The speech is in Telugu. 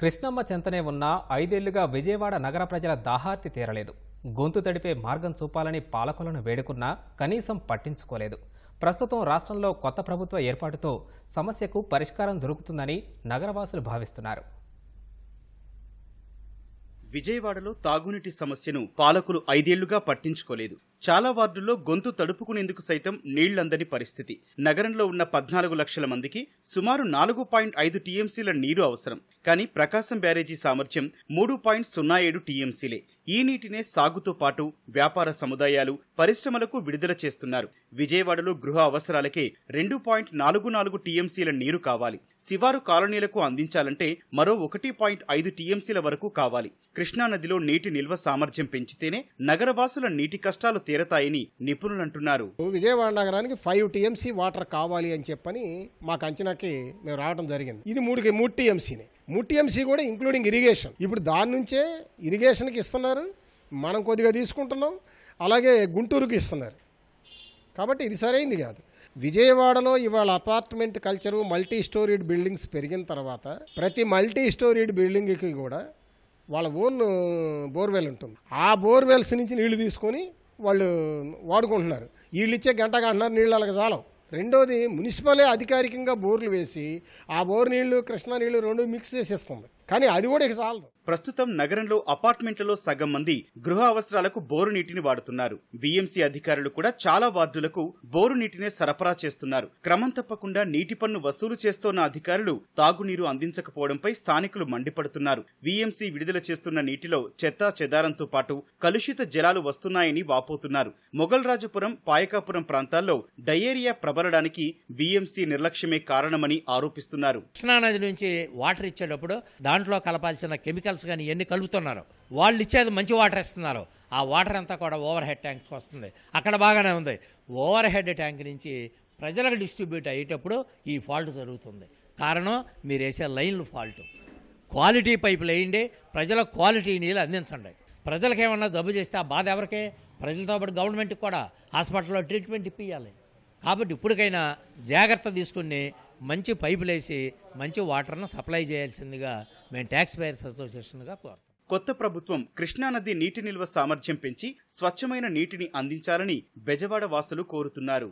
కృష్ణమ్మ చెంతనే ఉన్న ఐదేళ్ళుగా విజయవాడ నగర ప్రజల దాహార్తి తీరలేదు. గొంతు తడిపే మార్గం చూపాలని పాలకులను వేడుకున్నా కనీసం పట్టించుకోలేదు. ప్రస్తుతం రాష్ట్రంలో కొత్త ప్రభుత్వ ఏర్పాటుతో సమస్యకు పరిష్కారం దొరుకుతుందని నగరవాసులు భావిస్తున్నారు. విజయవాడలో తాగునీటి సమస్యను పాలకులు ఐదేళ్ళుగా పట్టించుకోలేదు. చాలా వార్డుల్లో గొంతు తడుపుకునేందుకు సైతం నీళ్ళందని పరిస్థితి. నగరంలో ఉన్న పద్నాలుగు లక్షల మందికి సుమారు నాలుగు పాయింట్ ఐదు టీఎంసీల నీరు అవసరం. కానీ ప్రకాశం బ్యారేజీ సామర్థ్యం మూడు పాయింట్ సున్నా ఏడు టీఎంసీలే. ఈ నీటినే సాగుతో పాటు వ్యాపార సముదాయాలు పరిశ్రమలకు విడుదల చేస్తున్నారు. విజయవాడలో గృహ అవసరాలకే రెండు పాయింట్ నాలుగు నాలుగు టీఎంసీల నీరు కావాలి. శివారు కాలనీలకు అందించాలంటే మరో ఒకటి పాయింట్ ఐదు టీఎంసీల వరకు కావాలి. కృష్ణానదిలో నీటి నిల్వ సామర్థ్యం పెంచితేనే నగరవాసుల నీటి కష్టాలు తీరతాయని నిపుణులంటున్నారు. విజయవాడ నగరానికి ఫైవ్ టీఎంసీ వాటర్ కావాలి అని చెప్పని మాకు అంచనాకి మేము రావడం జరిగింది. ఇది మూడుకి మూడు టీఎంసీనే. ముట్టిఎంసీ కూడా ఇంక్లూడింగ్ ఇరిగేషన్. ఇప్పుడు దాని నుంచే ఇరిగేషన్కి ఇస్తున్నారు. మనం కొద్దిగా తీసుకుంటున్నాం. అలాగే గుంటూరుకి ఇస్తున్నారు. కాబట్టి ఇది సరైంది కాదు. విజయవాడలో ఇవాళ apartment culture multi storeyed buildings పెరిగిన తర్వాత ప్రతి మల్టీ స్టోరీడ్ బిల్డింగ్కి కూడా వాళ్ళ ఓన్ బోర్వెల్ ఉంటుంది. ఆ బోర్వెల్స్ నుంచి నీళ్ళు తీసుకొని వాళ్ళు వాడుకుంటున్నారు. వీళ్ళు ఇచ్చే గంట గంటన్నర నీళ్ళు అలాగ చాలవు. రెండోది మున్సిపలే అధికారికంగా బోర్లు వేసి ఆ బోర్ నీళ్ళు కృష్ణా నీళ్ళు రెండు మిక్స్ చేసేస్తుంది. కానీ అది కూడా ఇక చాలదు. ప్రస్తుతం నగరంలో అపార్ట్మెంట్లలో సగం మంది గృహ అవసరాలకు బోరు నీటిని వాడుతున్నారు. వీఎంసీ అధికారులు కూడా చాలా వార్డులకు బోరు నీటినే సరఫరా చేస్తున్నారు. క్రమం తప్పకుండా నీటి పన్ను వసూలు చేస్తోన్న అధికారులు తాగునీరు అందించకపోవడంపై స్థానికులు మండిపడుతున్నారు. వీఎంసీ విడుదల చేస్తున్న నీటిలో చెత్త చెదారంతో పాటు కలుషిత జలాలు వస్తున్నాయని వాపోతున్నారు. మొగల్రాజపురం పాయకాపురం ప్రాంతాల్లో డయేరియా ప్రబలడానికి వీఎంసీ నిర్లక్ష్యమే కారణమని ఆరోపిస్తున్నారు. కృష్ణానది నుంచి వాటర్ ఇచ్చేటప్పుడు దాంట్లో కలపాల్సిన కెమికల్స్ కానీ ఎన్ని కలుపుతున్నారు. వాళ్ళు ఇచ్చేది మంచి వాటర్ ఇస్తున్నారు ఆ వాటర్ అంతా కూడా ఓవర్ హెడ్ ట్యాంక్కి వస్తుంది. అక్కడ బాగానే ఉంది. ఓవర్ హెడ్ ట్యాంక్ నుంచి ప్రజలకు డిస్ట్రిబ్యూట్ అయ్యేటప్పుడు ఈ ఫాల్ట్ జరుగుతుంది. కారణం మీరు వేసే లైన్లు ఫాల్ట్. క్వాలిటీ పైపులు వేయండి ప్రజలకు క్వాలిటీ నీళ్ళు అందించండి. ప్రజలకు ఏమన్నా జబ్బు చేస్తే ఆ బాధ ఎవరికే? ప్రజలతో పాటు గవర్నమెంట్కి కూడా. హాస్పిటల్లో ట్రీట్మెంట్ ఇప్పించాలి కాబట్టి ఇప్పటికైనా జాగ్రత్త తీసుకుని మంచి పైపులు వేసి మంచి వాటర్ను సప్లై చేయాల్సిందిగా మేము ట్యాక్స్ పేయర్స్ అసోసియేషన్గా కోరుతాం కొత్త ప్రభుత్వం కృష్ణానది నీటి నిల్వ సామర్థ్యం పెంచి స్వచ్ఛమైన నీటిని అందించాలని బెజవాడ వాసులు కోరుతున్నారు.